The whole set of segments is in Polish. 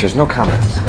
No comments.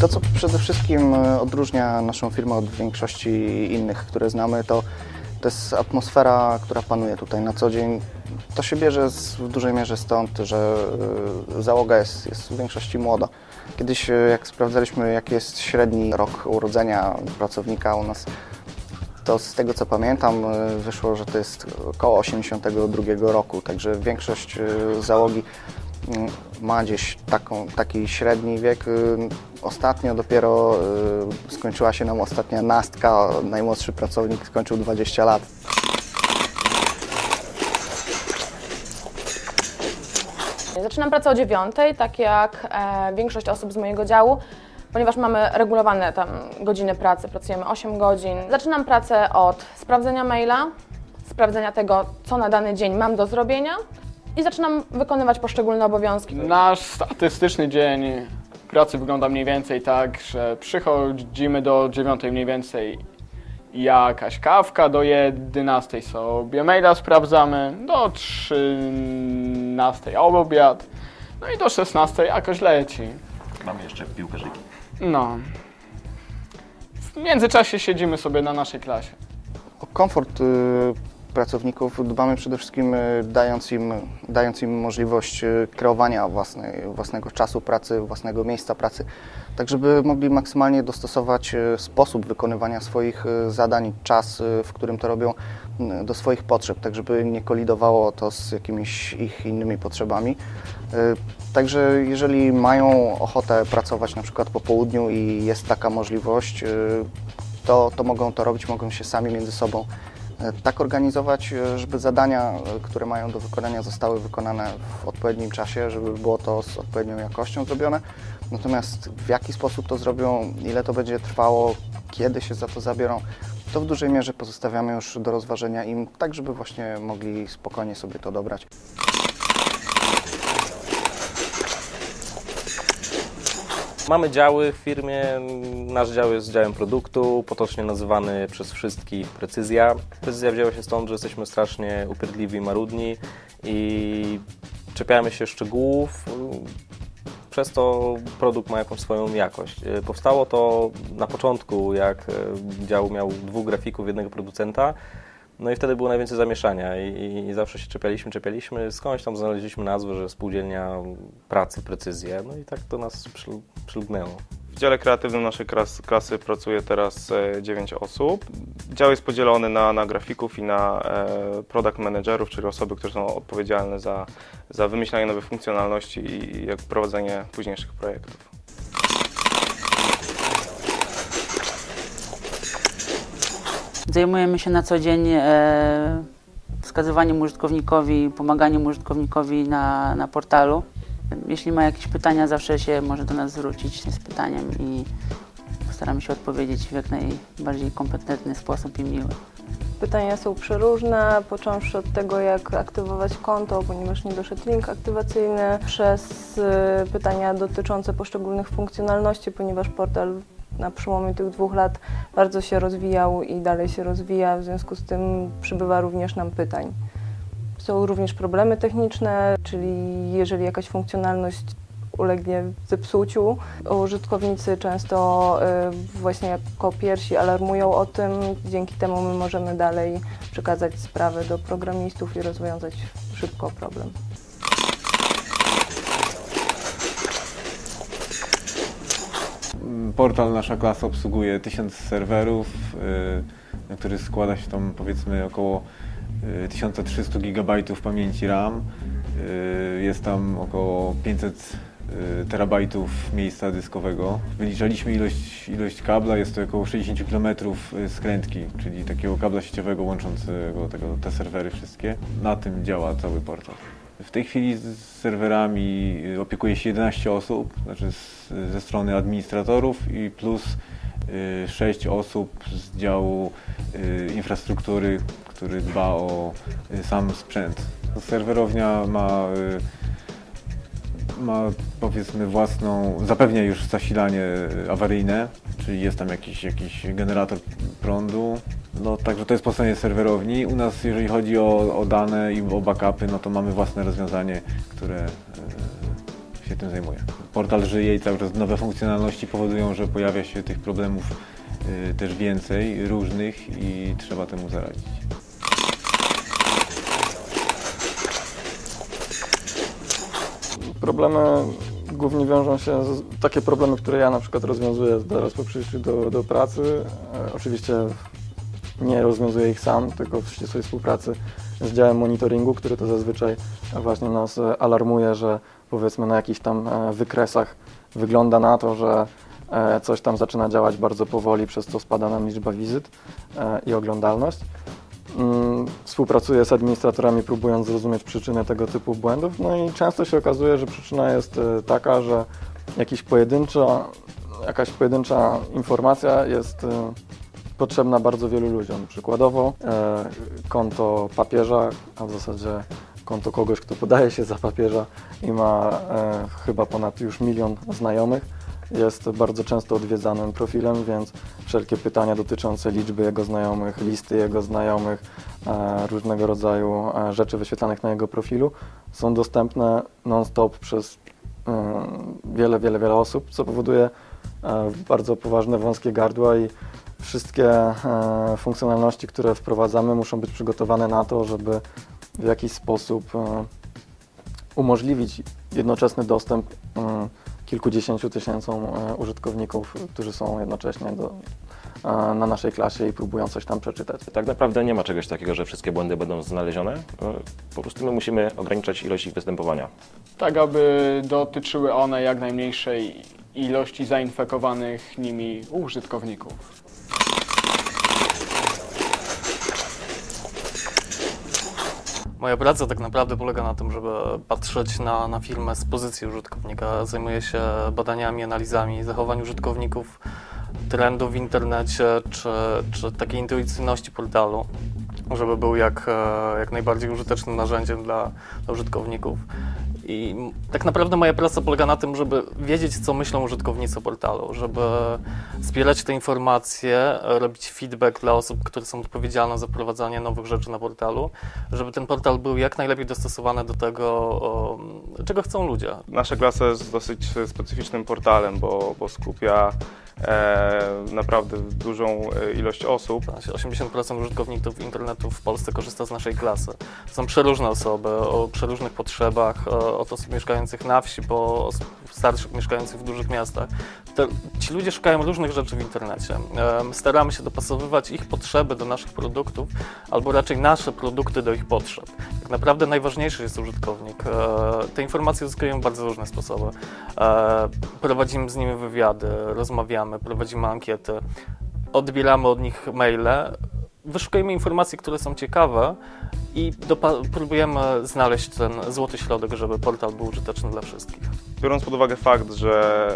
To, co przede wszystkim e, odróżnia naszą firmę od większości innych, które znamy, to, to jest atmosfera, która panuje tutaj na co dzień. To się bierze z, w dużej mierze stąd, że e, załoga jest, jest w większości młoda. Kiedyś, e, jak sprawdzaliśmy, jaki jest średni rok urodzenia pracownika u nas, to z tego co pamiętam e, wyszło, że to jest około 82 roku, także większość e, załogi mm, ma gdzieś taką, taki średni wiek. Y, Ostatnio dopiero skończyła się nam ostatnia nastka, najmłodszy pracownik skończył 20 lat. Zaczynam pracę o dziewiątej, tak jak e, większość osób z mojego działu, ponieważ mamy regulowane tam godziny pracy, pracujemy 8 godzin. Zaczynam pracę od sprawdzenia maila, sprawdzenia tego, co na dany dzień mam do zrobienia i zaczynam wykonywać poszczególne obowiązki. Nasz statystyczny dzień pracy wygląda mniej więcej tak, że przychodzimy do dziewiątej mniej więcej jakaś kawka, do 11 sobie maila sprawdzamy, do 13 obiad, no i do 16 jakoś leci. Mamy jeszcze piłkarzyki. No. W międzyczasie siedzimy sobie na naszej klasie. O komfort y, pracowników dbamy przede wszystkim y, dając im, dając im możliwość y, kreowania własnej, własnego czasu pracy, własnego miejsca pracy, tak żeby mogli maksymalnie dostosować y, sposób wykonywania swoich y, zadań, czas, y, w którym to robią, do swoich potrzeb, tak żeby nie kolidowało to z jakimiś ich innymi potrzebami. Y, Także jeżeli mają ochotę pracować na przykład po południu i jest taka możliwość, y, to, to mogą to robić, mogą się sami między sobą e, tak organizować, żeby zadania, które mają do wykonania, zostały wykonane w odpowiednim czasie, żeby było to z odpowiednią jakością zrobione. Natomiast w jaki sposób to zrobią, ile to będzie trwało, kiedy się za to zabiorą, to w dużej mierze pozostawiamy już do rozważenia im, tak żeby właśnie mogli spokojnie sobie to dobrać. Mamy działy w firmie. Nasz dział jest działem produktu, potocznie nazywany przez wszystkich precyzja. Precyzja wzięła się stąd, że jesteśmy strasznie upierdliwi i marudni i czepiamy się szczegółów. Przez to produkt ma jakąś swoją jakość. E, Powstało to na początku, jak e, dział miał dwóch grafików, jednego producenta. No i wtedy było najwięcej zamieszania i, i, zawsze się czepialiśmy, czepialiśmy. Skądś tam znaleźliśmy nazwę, że spółdzielnia pracy, precyzja. No i tak to nas przyl- przylgnęło. W dziale kreatywnym naszej klas, klasy pracuje teraz 9 osób. Dział jest podzielony na, na grafików i na e, product managerów, czyli osoby, które są odpowiedzialne za, za wymyślanie nowych funkcjonalności i jak prowadzenie późniejszych projektów. Zajmujemy się na co dzień e, wskazywaniem użytkownikowi, pomaganiem użytkownikowi na, na portalu. Jeśli ma jakieś pytania, zawsze się może do nas zwrócić z pytaniem i postaramy się odpowiedzieć w jak najbardziej kompetentny sposób i miły. Pytania są przeróżne, począwszy od tego, jak aktywować konto, ponieważ nie doszedł link aktywacyjny, przez y, pytania dotyczące poszczególnych funkcjonalności, ponieważ portal na przełomie tych dwóch lat bardzo się rozwijał i dalej się rozwija, w związku z tym przybywa również nam pytań. Są również problemy techniczne, czyli jeżeli jakaś funkcjonalność ulegnie zepsuciu, użytkownicy często y, właśnie jako pierwsi alarmują o tym, dzięki temu my możemy dalej przekazać sprawę do programistów i rozwiązać szybko problem. Portal Nasza Klasa obsługuje 1000 serwerów, y, na który składa się tam powiedzmy około y, 1300 GB pamięci RAM. Y, Jest tam około 500 y, terabajtów miejsca dyskowego. Wyliczaliśmy ilość, ilość kabla, jest to około 60 km skrętki, czyli takiego kabla sieciowego łączącego tego, te serwery wszystkie. Na tym działa cały portal. W tej chwili z serwerami y, opiekuje się 11 osób, znaczy z, ze strony administratorów i plus y, 6 osób z działu y, infrastruktury, który dba o y, sam sprzęt. Serwerownia ma ma powiedzmy własną, zapewnia już zasilanie awaryjne, czyli jest tam jakiś, jakiś generator prądu. No, także to jest po stronie serwerowni. U nas jeżeli chodzi o, o dane i o backupy, no to mamy własne rozwiązanie, które się tym zajmuje. Portal żyje i cały czas nowe funkcjonalności powodują, że pojawia się tych problemów e, też więcej, różnych i trzeba temu zaradzić. Problemy głównie wiążą się z takie problemy, które ja na przykład rozwiązuję zaraz po przyjściu do, do pracy. E, oczywiście nie rozwiązuję ich sam, tylko w ścisłej współpracy z działem monitoringu, który to zazwyczaj właśnie nas e, alarmuje, że powiedzmy na jakichś tam e, wykresach wygląda na to, że e, coś tam zaczyna działać bardzo powoli, przez co spada nam liczba wizyt i oglądalność. Mm, Współpracuję z administratorami, próbując zrozumieć przyczynę tego typu błędów. No i często się okazuje, że przyczyna jest taka, że jakiś pojedyncza, jakaś pojedyncza informacja jest potrzebna bardzo wielu ludziom. Przykładowo e, konto papieża, a w zasadzie konto kogoś, kto podaje się za papieża i ma e, chyba ponad już milion znajomych. Jest bardzo często odwiedzanym profilem, więc wszelkie pytania dotyczące liczby jego znajomych, listy jego znajomych, e, różnego rodzaju e, rzeczy wyświetlanych na jego profilu są dostępne non-stop przez e, wiele, wiele, wiele osób, co powoduje e, bardzo poważne wąskie gardła i wszystkie e, funkcjonalności, które wprowadzamy, muszą być przygotowane na to, żeby w jakiś sposób e, umożliwić jednoczesny dostęp e, kilkudziesięciu tysiącom e, użytkowników, którzy są jednocześnie do, na naszej klasie i próbują coś tam przeczytać. Tak naprawdę nie ma czegoś takiego, że wszystkie błędy będą znalezione. Po prostu my musimy ograniczać ilość ich występowania. Tak, aby dotyczyły one jak najmniejszej ilości zainfekowanych nimi użytkowników. Moja praca tak naprawdę polega na tym, żeby patrzeć na, na firmę z pozycji użytkownika. Zajmuję się badaniami, analizami zachowań użytkowników, trendów w internecie, czy, czy takiej intuicyjności portalu, żeby był jak, e, jak najbardziej użytecznym narzędziem dla, dla użytkowników. I tak naprawdę moja praca polega na tym, żeby wiedzieć, co myślą użytkownicy portalu, żeby zbierać te informacje, robić feedback dla osób, które są odpowiedzialne za wprowadzanie nowych rzeczy na portalu, żeby ten portal był jak najlepiej dostosowany do tego, czego chcą ludzie. Nasza klasa jest dosyć specyficznym portalem, bo, bo skupia naprawdę dużą e, ilość osób. 80% użytkowników internetu w Polsce korzysta z naszej klasy. To są przeróżne osoby o przeróżnych potrzebach, e, od osób mieszkających na wsi po osób starszych mieszkających w dużych miastach. Te, ci ludzie szukają różnych rzeczy w internecie. Staramy się dopasowywać ich potrzeby do naszych produktów, albo raczej nasze produkty do ich potrzeb. Tak naprawdę najważniejszy jest użytkownik. E, Te informacje uzyskują w bardzo różne sposoby. E, Prowadzimy z nimi wywiady, rozmawiamy, prowadzimy ankiety odbieramy od nich maile, wyszukujemy informacji, które są ciekawe i próbujemy znaleźć ten złoty środek, żeby portal był użyteczny dla wszystkich. Biorąc pod uwagę fakt, że,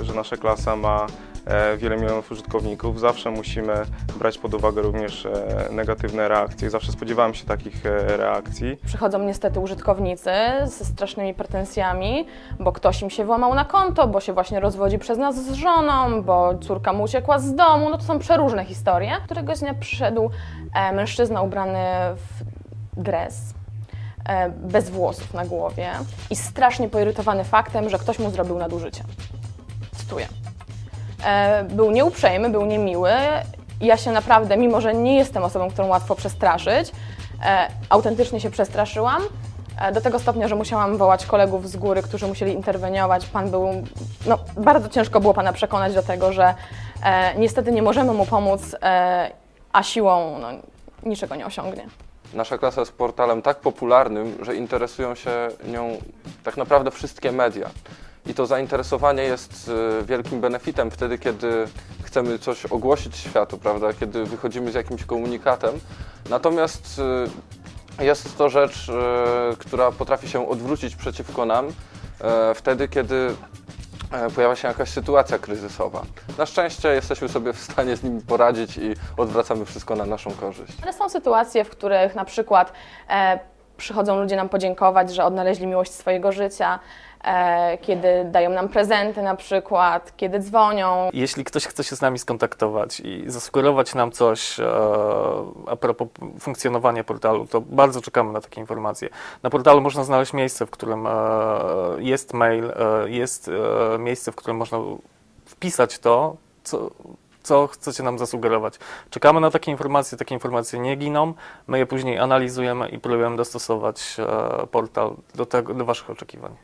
e, że nasza klasa ma e, wiele milionów użytkowników, zawsze musimy brać pod uwagę również e, negatywne reakcje. Zawsze spodziewałem się takich reakcji. Przychodzą niestety użytkownicy ze strasznymi pretensjami, bo ktoś im się włamał na konto, bo się właśnie rozwodzi przez nas z żoną, bo córka mu uciekła z domu. No to są przeróżne historie. Któregoś dnia przyszedł mężczyzna ubrany w dres, bez włosów na głowie i strasznie poirytowany faktem, że ktoś mu zrobił nadużycie. Cytuję. E, był nieuprzejmy, był niemiły. Ja się naprawdę, mimo że nie jestem osobą, którą łatwo przestraszyć, e, autentycznie się przestraszyłam. E, do tego stopnia, że musiałam wołać kolegów z góry, którzy musieli interweniować. Pan był, no bardzo ciężko było pana przekonać do tego, że e, niestety nie możemy mu pomóc, e, a siłą no, niczego nie osiągnie. Nasza klasa jest portalem tak popularnym, że interesują się nią tak naprawdę wszystkie media. I to zainteresowanie jest y, wielkim benefitem wtedy, kiedy chcemy coś ogłosić światu, prawda? Kiedy wychodzimy z jakimś komunikatem. Natomiast y, jest to rzecz, y, która potrafi się odwrócić przeciwko nam e, wtedy, kiedy pojawia się jakaś sytuacja kryzysowa. Na szczęście jesteśmy sobie w stanie z nimi poradzić i odwracamy wszystko na naszą korzyść. Ale są sytuacje, w których na przykład e, przychodzą ludzie nam podziękować, że odnaleźli miłość swojego życia, e, kiedy dają nam prezenty na przykład, kiedy dzwonią. Jeśli ktoś chce się z nami skontaktować i zasugerować nam coś e, a propos funkcjonowania portalu, to bardzo czekamy na takie informacje. Na portalu można znaleźć miejsce, w którym e, jest mail, e, jest e, miejsce, w którym można wpisać to, co, co chcecie nam zasugerować. Czekamy na takie informacje, takie informacje nie giną, my je później analizujemy i próbujemy dostosować e, portal do, tego, do Waszych oczekiwań.